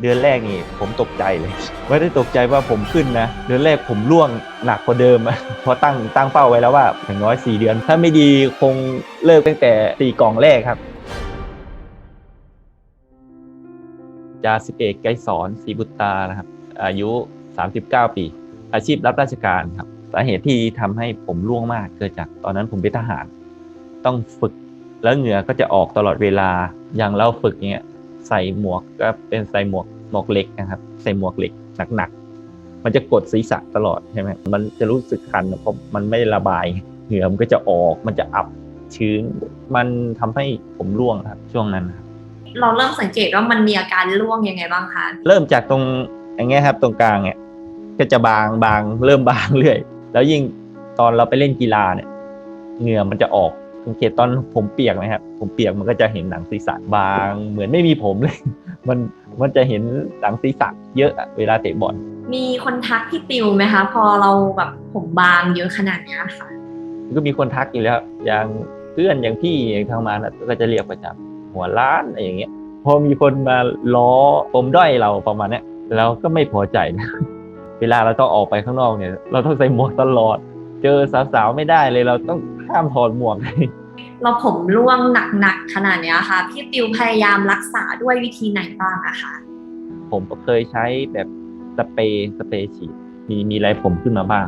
เดือนแรกนี่ผมตกใจเลย ไม่ได้ตกใจว่าผมขึ้นนะ เดือนแรกผมร่วงหนักกว่าเดิมอะเพราะตั้งตั้งเป้าไว้แล้วว่าอย่างน้อย 4 เดือน ถ้าไม่ดีคงเลิกตั้งแต่สี่กล่องแรกครับจาสิบเอกไกสอนศรีบุตตานะครับ อายุ 39 ปี อาชีพรับราชการครับสาเหตุที่ทำให้ผมร่วงมากเกิดจากตอนนั้นผมเป็นทหาร ต้องฝึกแล้วเหงื่อก็จะออกตลอดเวลาอย่างเราฝึกเนี้ย ใส่หมวกก็เป็นใส่หมวกหมวกเหล็กนะครับ ใส่หมวกเหล็กหนักๆมันจะกดศีรษะตลอดใช่ไหมมันจะรู้สึกคันเพราะมันไม่ระบายเหงื่อมันก็จะออกมันจะอับชื้น มันทำให้ผมร่วงครับช่วงนั้นครับเราเริ่มสังเกตว่ามันมีอาการร่วงยังไงบ้างคะเริ่มจากตรงอย่างเงี้ยครับตรงกลางเนี่ยก็จะบางบางเริ่มบางเรื่อย แล้วยิ่งตอนเราไปเล่นกีฬาเนี่ยเหงื่อมันจะออก สังเกตตอนผมเปียกไหมครับผมเปียกมันก็จะเห็นหนังศีรษะบาง เหมือนไม่มีผมเลย มันมันจะเห็นหนังศีรษะเยอะอะเวลาเตะบอลมีคนทักพี่ติวไหมคะ พอเราแบบผมบางเยอะขนาดเนี้ยค่ะ ก็มีคนทักอยู่แล้วอย่างเพื่อนอย่างพี่อย่างทางมานะก็จะเรียกประจำหัวล้านอะไรอย่างเงี้ย พอมีคนมาล้อปมด้อยเราประมาณเนี้ยเราก็ไม่พอใจนะเวลาเราต้องออกไปข้างนอกเนี่ย เราต้องใส่หมวกตลอด เจอสาวๆไม่ได้เลยเราต้อง ห้ามถอดหมวกเราผมร่วงหนักๆขนาดเนี้ยค่ะ พี่ติวพยายามรักษาด้วยวิธีไหนบ้างอะคะผมก็เคยใช้แบบสเปรย์สเปรย์ฉีดมีมีไรผมขึ้นมาบ้าง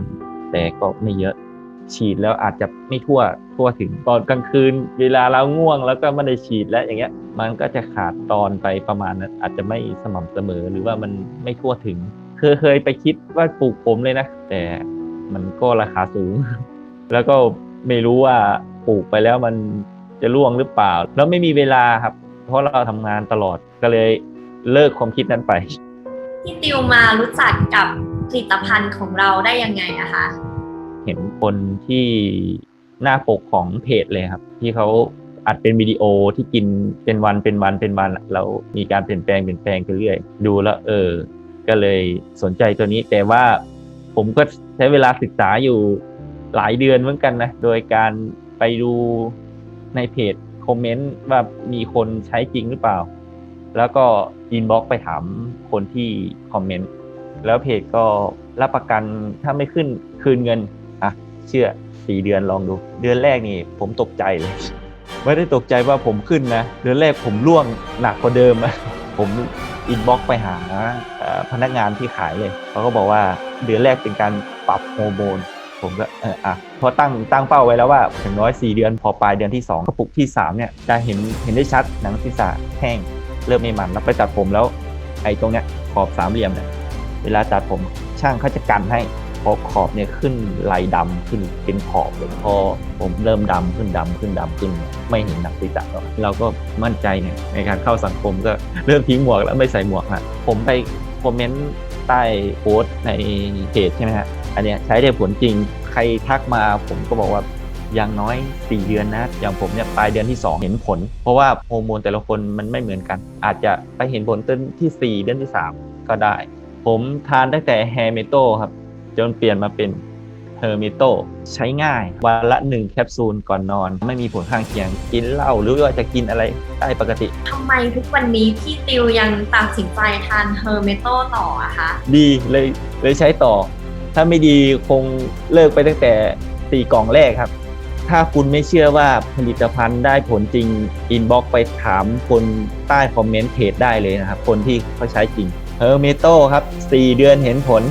แต่ก็ไม่เยอะฉีดแล้วอาจจะไม่ทั่วทั่วถึงตอนกลางคืน เวลาเราง่วงแล้วก็ไม่ได้ฉีดแล้วอย่างเงี้ย มันก็จะขาดตอนไปประมาณนั้นอาจจะไม่สม่ำเสมอหรือว่ามันไม่ทั่วถึงเคยเคยไปคิดว่าปลูกผมเลยนะ แต่มันก็ราคาสูง แล้วก็ ไม่รู้ว่าปลูกไปแล้วมันจะร่วงหรือเปล่า แล้วไม่มีเวลาครับ เพราะเราทำงานตลอดก็เลยเลิกความคิดนั้นไปพี่ติวมารู้จักกับผลิตภัณฑ์ของเราได้ยังไงอะคะเห็นคนที่หน้าปกของเพจเลยครับ ที่เขาอัดเป็นวิดีโอที่กินเป็นวันเป็นวันเป็นวันแล้วมีการเปลี่ยนแปลงเปลี่ยนแปลงไปเรื่อยดูแล้วเออ ก็เลยสนใจตัวนี้แต่ว่าผมก็ใช้เวลาศึกษาอยู่ หลายเดือนเหมือนกันนะ โดยการไปดูในเพจคอมเมนต์ว่ามีคนใช้จริงหรือเปล่า แล้วก็อินบ็อกไปถามคนที่คอมเมนต์ แล้วเพจก็รับประกันถ้าไม่ขึ้นคืนเงิน อะ เชื่อสี่เดือนลองดู เดือนแรกนี่ผมตกใจเลย ไม่ได้ตกใจว่าผมขึ้นนะ เดือนแรกผมร่วงหนักกว่าเดิมอะผมอินบ็อกไปหาพนักงานที่ขายเลยเขาก็บอกว่าเดือนแรกเป็นการปรับฮอร์โมน ผมก็เอออะเพราะตั้งตั้งเป้าไว้แล้วว่าอย่างน้อย 4 เดือนพอปลายเดือนที่ 2 กระปุกที่ 3 เนี่ย จะเห็นเห็นได้ชัดหนังศีรษะแห้ง เริ่มไม่มันแล้วไปตัดผมแล้ว ไอ้ตรงเนี้ยขอบสามเหลี่ยมเนี่ยเวลาตัดผมช่างเขาจะกันให้พอขอบเนี่ยขึ้นลายดำขึ้นเป็นขอบเลยพอผมเริ่มดำขึ้นดำขึ้นดำขึ้น ไม่เห็นหนังศีรษะแล้วเราก็มั่นใจเนี่ยในการเข้าสังคมก็เริ่มทิ้งหมวกแล้วไม่ใส่หมวกละผมไปคอมเมนต์ใต้โพสต์ในเพจใช่ไหมฮะ อันเนี้ยใช้ได้ผลจริงใครทักมาผมก็บอกว่าอย่างน้อย 4 เดือนนะ อย่างผมเนี่ยปลายเดือนที่ 2 เห็นผล เพราะว่าฮอร์โมนแต่ละคนมันไม่เหมือนกัน อาจจะไปเห็นผลต้นที่ 4 เดือนที่ 3 ก็ได้ ผมทานตั้งแต่แฮร์เมโตครับ จนเปลี่ยนมาเป็นเฮอร์เมโตใช้ง่าย วันละ 1 แคปซูลก่อนนอน ไม่มีผลข้างเคียง กินเหล้าหรือว่าจะกินอะไรได้ปกติทำไมทุกวันนี้พี่ติวยังตัดสินใจทานเฮอร์เมโตต่ออะคะดีเลยเลยใช้ต่อ ถ้าไม่ดีคงเลิกไปตั้งแต่สี่กล่องแรกครับ ถ้าคุณไม่เชื่อว่าผลิตภัณฑ์ได้ผลจริงอินบ็อกไปถามคนใต้คอมเมนต์เพจได้เลยนะครับ คนที่เขาใช้จริงเฮอร์เมโตครับ 4 เดือนเห็นผล